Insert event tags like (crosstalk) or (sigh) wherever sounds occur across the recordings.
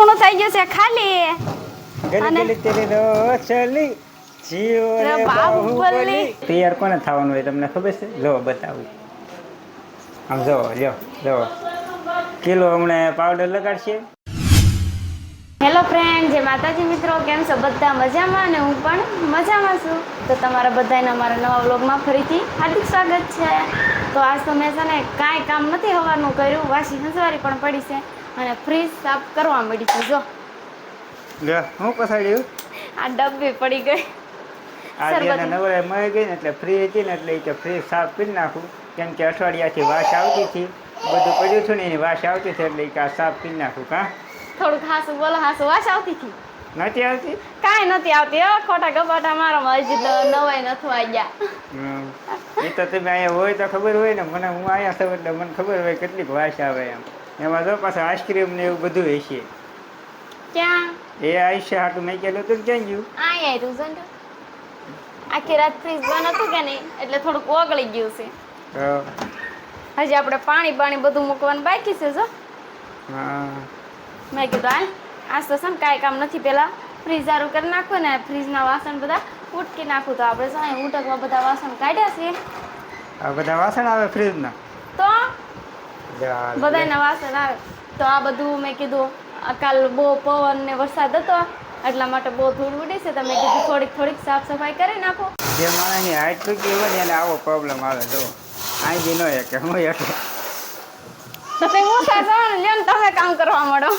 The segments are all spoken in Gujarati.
ટીપણું થઈ ગયું છે ખાલી. અને- ગલી તેરી રોશલી જીઓ રે રે બાહુબલી. બાહુબલી તૈયાર કોને થવાનું હોય તમને ખબર છે? જો બતાવું. આમ જો લ્યો જો. કિલો હમણાં પાવડર લગાડશે. હેલો ફ્રેન્ડ જે માતાજી મિત્રો. કેમ છો? બધા મજામાં? અને હું પણ મજામાં છું. તો તમારા બધાને અમારા નવા વ્લોગમાં ફરીથી હાર્દિક સ્વાગત છે. તો આજ તો મેં છે ને કાંઈ કામ નથી હવાનું કર્યું. વાસી હંસવારી પણ પડી છે. અને ફ્રીજ સાફ કરવા મળી છે જો. લે હું પસાડ્યું આ ડબ્બી પડી ગઈ. આજે. એના મળી ગઈ ને એટલે ફ્રી હતી ને એટલે કે ફ્રી સાફ કરી નાખું. કેમ કે અઠવાડિયાથી વાસ આવતી હતી. બધું પડ્યું છું ને એની વાસ આવતી હતી એટલે કે આ સાફ કરી નાખું કા? થોડુંક ખાસું બોલો હાસું વાસ આવતી હતી? નથી આવતી? કાંઈ નથી આવતી. હો ખોટા ગપાટા મારામાં હજી તો નવાઈ નથી હમ. એ તો તમે અહીંયા હોય તો ખબર હોય ને. મને હું અહીંયા છું એટલે મને ખબર હોય કેટલીક વાસ આવે એમ. એમાં જો પાછા આઈસ્ક્રીમ ને એવું બધું હશે ક્યાં? એ આઈશે હાટું મેં કેલું તું ક્યાં ગયું આય તું જો. આખી રાત ફ્રીજ બંધ હતું કે નહીં? એટલે થોડુંક ઓગળી ગયું છે. હજી આપણે પાણી પાણી બધું મૂકવાનું બાકી છે જો. હા. મેં કીધું હાલ આજ તો છે ને કાંઈ કામ નથી. પહેલાં ફ્રીજ સારું કરી નાખું ને ફ્રીજના વાસણ બધા ઉટકી નાખું તો આપણે છે ને ઉટકવા બધા વાસણ કાઢ્યા છે. આ બધા વાસણ આવે ફ્રીજના. બધાના. વાસણ આવે. તો આ બધું મેં કીધું કાલ બહુ પવન ને વરસાદ હતો એટલા માટે બહુ ધૂળ ઉડી છે તમે કીધું થોડીક થોડીક સાફ સફાઈ કરી નાખો. જે માણસની હાઈટ ચૂકી હોય ને એને આવો પ્રોબ્લેમ આવે જો. આઈ ન કે હું એટલે તો તે હું સાચો લ્યો ને તમે કામ કરવા મળો.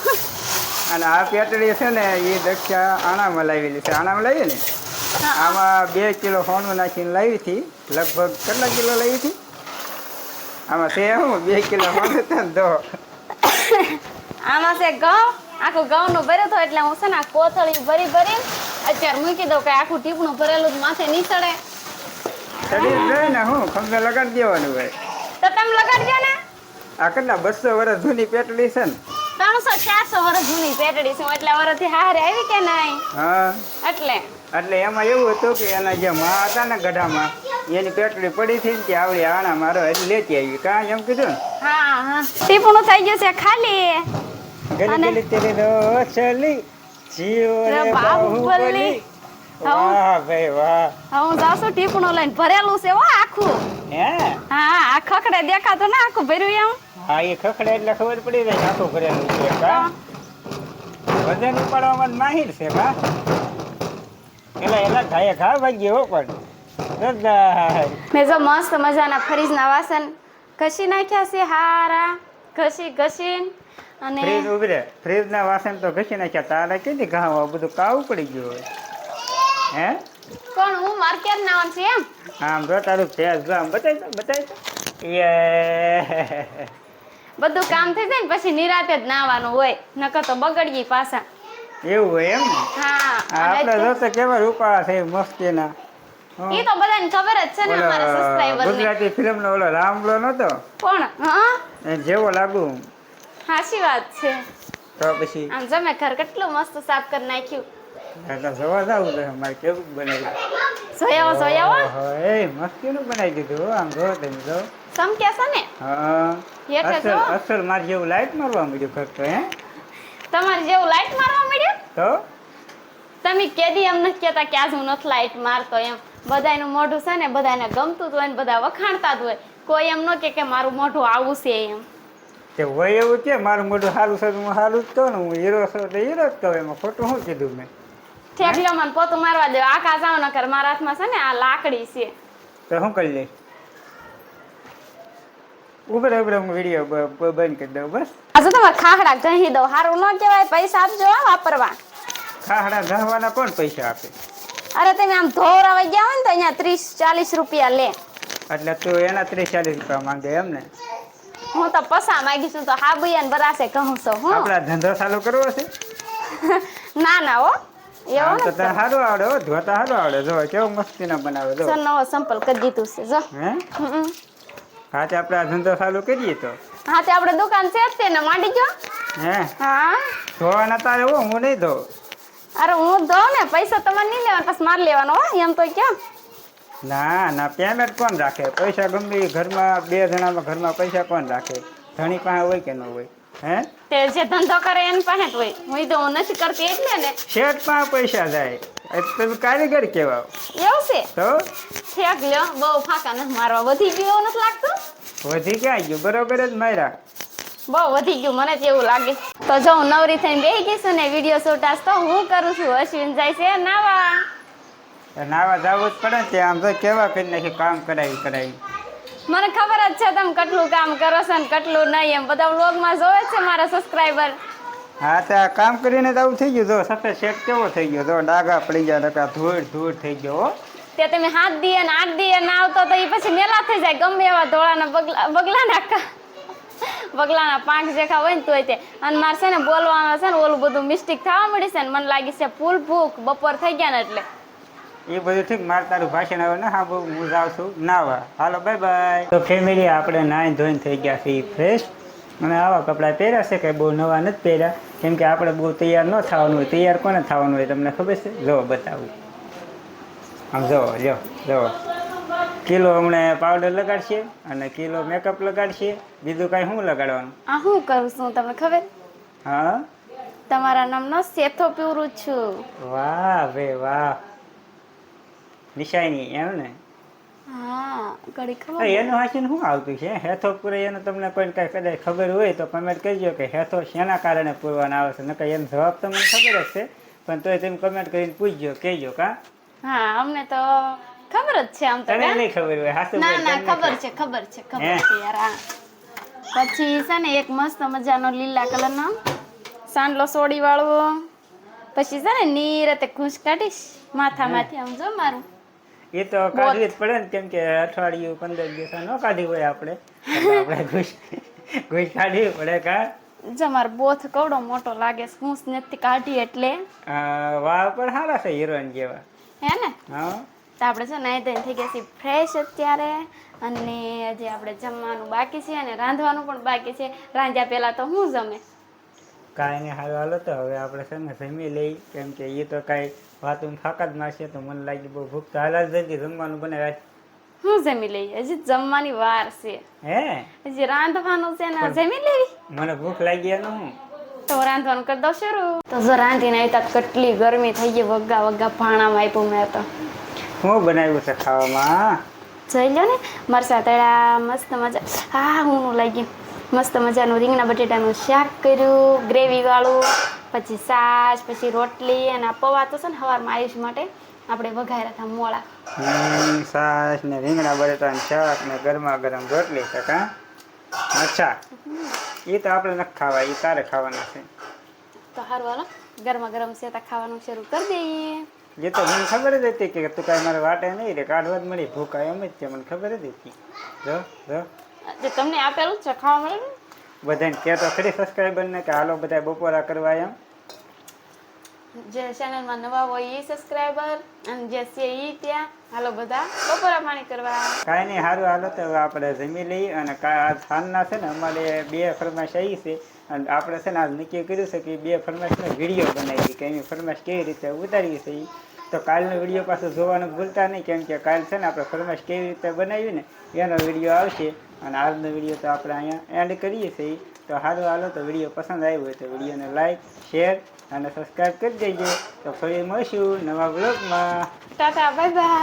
અને આ પેટડી છે ને એ દક્ષા આણામાં લાવેલી છે. આણામાં લાવી ને? આમાં બે કિલો સોનું નાખીને લાવી હતી લગભગ કેટલા કિલો લાવી હતી? આમાં છે હું બે કિલો સોનું તો દો. આમાં છે ઘઉં. આખું ઘઉંનું ભર્યું હતું એટલે હું છે ને કોથળી ભરી ભરી અત્યારે મૂકી દઉં કે આખું ટીપણું ભરેલું માથે નહીં ચડે જાય ને હું ખંભે લગાડી દેવાનું હોય. તો તમે લગાડજો ને. આ કેટલા બસો વર્ષ જૂની પેટડી છે ને? ત્રણસો ચારસો વર્ષ જૂની પેટડી છે. એટલે વર્ષથી હારે આવી કે નહીં? હા. એટલે. એટલે એમાં એવું હતું કે એના જે માં હતા ને ગઢામાં એની પેટડી પડી હતી ને ત્યાં આવડી આણા મારો એટલે લેતી આવી. કાં એમ કીધું ને? હા હા. ટીપણું થઈ ગયું છે ખાલી. ગલી ગલી તેરી રોશલી ચલી જીવ રે બાહુબલી. વાહ ભાઈ વાહ. હું છું ટીપણું લઈને. ભરેલું છે હો આખું. હે? હા આ ખખડે દેખાતો ના આખું ભર્યું એમ. હા એ ખખડે એટલે ખબર પડી જાય આખું ભરેલું છે કા વજન ઉપાડવામાં માહિર છે કા એલા એલા ઘાયે ઘા ભાગી હો પણ. મેં જો મસ્ત મજાના ફ્રીજના વાસણ ઘસી નાખ્યા છે હારા. ઘસી ઘસીને અને ફ્રીજ ઉભરે ફ્રીજ ના વાસણ તો ઘસી નાખ્યા તારે કેથી ઘાવ? બધું કાવું પડી ગયું હે? કોણ હું માર્કેટ નાવાનું છે એમ. આમ જો તારું ફેસ જો આમ બતાય દો બતાવી યે બધું કામ થઈ જાય ને પછી નિરાતે જ નાવાનું હોય નકર તો બગડીએ પાછા. એવું હોય એમ ને? હા આપણે જો તો કેવા રૂપાળા થઈ મસ્તીના. એ તો બધાને ખબર જ છે ને અમારા સબસ્ક્રાઈબર ગુજરાતી ફિલ્મ નો ઓલો રામલો નતો? કોણ? હા? જેવો લાગુ. સાચી વાત છે. તો પછી? આમ જમે ઘર કેટલું મસ્ત સાફ કરી નાખ્યું. જોવા જાવું તો અમારે કેવું બનાવ્યું? જોયા જોયા એ મસ્તીનું બનાવી દીધું આમ જો તમે જો. છે ને? હા. અસલ અસલ માર જેવું લાઈટ મારવા મળ્યું ઘર તો હે? તમારે જેવું લાઈટ મારવા મળ્યું તો? તમે કેદી એમ નથી કહેતા કે આજ હું નથી લાઈટ મારતો એમ. બધાયનું મોઢું છે ને બધાને ગમતું જ હોય ને બધા વખાણતા જ હોય. કોઈ એમ ન કે કે મારું મોઢું આવું છે એમ. તે હોય એવું કે મારું મોઢું સારું છે હું સારું જ કહું ને હું હીરો છું તો હીરો જ કહું એમાં. ખોટું શું કીધું મેં? ઠેકલો મને પોતું મારવા દે. આખા જાવ ન કર મારા હાથમાં છે ને આ લાકડી છે. તો શું કરી લઈશ? ઉભરે ઉભરે હું વીડિયો બંધ કરી દઉં બસ. આજે તમારે ખાખડા કહી દઉં. સારું ન કહેવાય પૈસા આપજો વાપરવા. ખાહડા ઘાવાના કોણ પૈસા આપે? અરે તમે આમ ધોવરાવા ગયા હોય ને તો અહીંયા ત્રીસ ચાલીસ રૂપિયા લે. એટલે તું એના ત્રીસ ચાલીસ રૂપિયા માંગે એમ ને? હું તો પસા માંગી છું તો હાબુયા ને બરાશે કહું છું હું. આપણા ધંધો ચાલુ કરવો છે? (laughs) ના ના હો. એવો તો તને સારું આવડે હો ધોતા સારું આવડે. જો કેવું મસ્તીના બનાવે જો. નવો સંપલ કરી દીધું છે જો. હે? હા તે આપણે આ ધંધો ચાલુ કરીએ તો. હા તે આપણે દુકાન છે ને માંડી જો હે? હા. ધોવાના તારે હો હું નહીં ધો અરે હું દઉં ને પૈસા તમારે નહીં લેવાના પછી મારે લેવાનો હો એમ તો કેમ ના ના પેમેન્ટ કોણ રાખે? પૈસા ગમે ઘરમાં બે જણામાં ઘરમાં પૈસા કોણ રાખે? ધણી પાસે હોય કે ન હોય? હે? તે જે ધંધો કરે એની પાસે જ હોય. હું તો હું નથી કરતી એટલે ને. શેઠ પાસે પૈસા જાય. એટલે તમે કારીગર કહેવાઓ. એવું છે? તો? ઠેક લ્યો બહુ ફાંકા નથી મારવા. વધી ગયું એવું નથી લાગતું? વધી ક્યાં ગયું? બરોબર જ માર્યા. બહુ વધી ગયું મને જ એવું લાગે. તો જો હું નવરી થઈને બેહી ગઈ છું ને વીડિયો શૂટાસ તો હું કરું છું? અશ્વિન જાય છે નાવા. નાવા જવું જ પડે ને ત્યાં. આમ તો કેવા કરી નાખી કામ કરાવી કરાવી. મને ખબર જ છે તમે કેટલું કામ કરો છો ને કેટલું નહીં. એમ બધા વ્લોગમાં જોવે છે મારા સબસ્ક્રાઈબર હા તો આ કામ કરીને તો આવું થઈ ગયું. જો સફેદ શેક કેવો થઈ ગયો? જો ડાઘા પડી ગયા તો ધૂળ ધૂળ થઈ ગયો તે તમે હાથ દીએ ને આઠ દીએ ના આવતો તો એ પછી મેલા થઈ જાય. ગમે એવા ધોળાના બગલા બગલાના કા બગલાના પાંખ જેખા હોય ને તોય તે. અને મારે છે ને બોલવામાં છે ને ઓલું બધું મિસ્ટેક થવા મળી છે ને મને લાગી છે ફૂલ ભૂખ, બપોર થઈ ગયા ને એટલે. એ બધું ઠીક, મારે તારું ભાષણ આવે ને, હા બહુ હું જાઉં છું. નાવા હાલો બાય બાય તો ફેમિલી આપણે નાઈ ધોઈને થઈ ગયા છીએ ફ્રેશ અને આવા કપડાં પહેર્યા છે કે બહુ નવા નથી પહેર્યા? કેમ કે આપણે બહુ તૈયાર ન થવાનું હોય. તૈયાર કોને થવાનું હોય તમને ખબર છે? જો બતાવું. આમ જો જો જો કિલો હમણાં પાવડર લગાડશે અને કિલો મેકઅપ લગાડશે. બીજું કાંઈ શું લગાડવાનું? આ હું કરું છું તમને ખબર? હા? તમારા નામનો સેથો પીવરું છું. વાહ બે વાહ. નિશાની એમ ને? હા ઘડી ખબર એનું હાસીને શું આવતું છે? હેથો પૂરે એનું તમને કોઈ કાંઈ કદાચ ખબર હોય તો કમેન્ટ કરજો કે હેથો શેના કારણે પૂરવાના આવે છે? નકર એનો જવાબ તમને ખબર જ છે. પણ તોય તમે કમેન્ટ કરીને પૂછજો કહેજો કા? હા અમને તો ખબર જ છે આમ તો તને નહીં ખબર હોય હાસુ ના ના ખબર છે ખબર છે ખબર છે યાર પછી છે ને એક મસ્ત મજાનો લીલા કલરનો સાંડલો સોડી વાળવો. પછી છે ને નીરતે ખુશ કાઢીશ માથામાંથી આમ જો મારું. એ તો કાઢવી જ પડે ને કેમ કે અઠવાડિયું પંદર દિવસ ન કાઢી હોય આપણે. આપણે ઘૂંસ ઘૂંસ કાઢવી પડે કા? જો મારો બોથ કવડો મોટો લાગે ઘૂંસ નથી કાઢી એટલે. વાળ પણ સારા છે હિરોઈન જેવા. હે ને? હા. તો આપણે છે નાઈ ધોઈને થઈ ગયા છીએ ફ્રેશ અત્યારે. અને હજી આપણે જમવાનું બાકી છે અને રાંધવાનું પણ બાકી છે. રાંધ્યા પહેલાં તો હું જમે? કાંઈ નહીં હાલ હાલો તો હવે આપણે છે ને જમી લઈ કેમ કે એ તો કાંઈ વાતું ફાકા જ મારશે તો મને લાગી બહુ ભૂખ તો હાલ જલ્દી જમવાનું બનાવ્યા. હું જમી લઈએ? હજી જમવાની વાર છે. હે? હજી રાંધવાનું છે ને જમી લેવી? મને ભૂખ લાગી એનું હું. તો રાંધવાનું કરી દઉં શરૂ. તો જો રાંધીને આવી કેટલી ગરમી થઈ ગઈ વગા વગા ભાણામાં આપ્યું મેં તો. શું બનાવ્યું છે ખાવામાં? જોઈ લો ને મરસા તળા મસ્ત મજા હા હું લાગી મસ્ત મજાનું રીંગણા બટેટાનું શાક કર્યું ગ્રેવી વાળું પછી સાસ પછી રોટલી અને પૌવા તો છે ને સવારમાં આયુષ માટે આપણે વઘાર્યા હતા મોળા. સાસ ને રીંગણા બટેટાનું શાક ને ગરમા ગરમ રોટલી છે કા? અચ્છા. એ તો આપણે નથી ખાવા એ તારે ખાવાના છે. તો સારું હાલો. ગરમા ગરમ છે તો ખાવાનું શરૂ કરી દઈએ. એ તો મને ખબર જ હતી કે તું કાંઈ મારે વાટે નહીં રે કાઢવા જ મળી ભૂખ એમ જ છે મને ખબર જ હતી. જો જો. જે તમને આપેલું જ છે ખાવા મળે ને? બધાને કહેતો ખરી સબસ્ક્રાઈબરને કે હાલો બધા બપોરા કરવા એમ જે ચેનલમાં નવા હોય એ સબસ્ક્રાઈબર અને જે છે એ ત્યાં. હાલો બધા, બપોરા પાણી કરવા. કાંઈ નહીં સારું હાલો, તો આપણે જમી લઈએ અને સાંજના છે ને, અમારે બે ફરમાશ આવી છે. અને આપણે છે ને, આજ નક્કી કર્યું છે કે બે ફરમાશનો વીડિયો બનાવી કે એની ફરમાશ કેવી રીતે ઉતારીએ છે ઈ. તો કાલનો વીડિયો પાછો જોવાનું ભૂલતા નહીં, કેમ કે કાલ છે ને, આપણે ફરમાશ કેવી રીતે બનાવી ને, એનો વીડિયો આવશે. અને આજનો વીડિયો તો આપણે અહીંયા એન્ડ કરીએ છીએ. તો સારું હાલો, તો વીડિયો પસંદ આવ્યો હોય તો વિડીયોને લાઈક શેર અને સબસ્ક્રાઈબ કરી દેજો. તો ફરી મળીશું નવા બ્લોગમાં ટાટા બાય બાય